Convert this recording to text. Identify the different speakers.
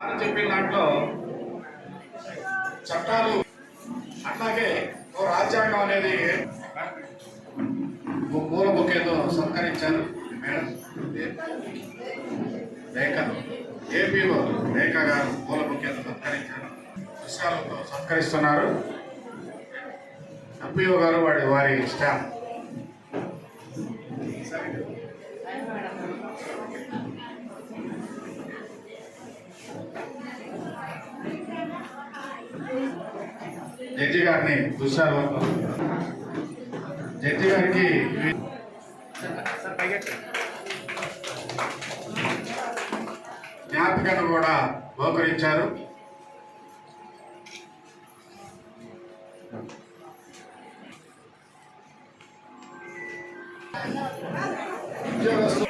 Speaker 1: చెప్పిన దాంట్లో చట్టాలు అట్లాగే ఓ రాజ్యాంగం అనేది ఓ పూల బొకేతో సత్కరించారు. మేడం రేఖ ఏపీఓ రేఖ గారు పూల బొకేతో సత్కరించారు. పుష్పాలతో సత్కరిస్తున్నారు. ఎంపీఓ గారు వాడి వారి స్టాఫ్ జడ్జి గారిని చూశారు. జడ్జి గారికి జ్ఞాపికను కూడా బహుకరించారు. ఉద్యోగస్తు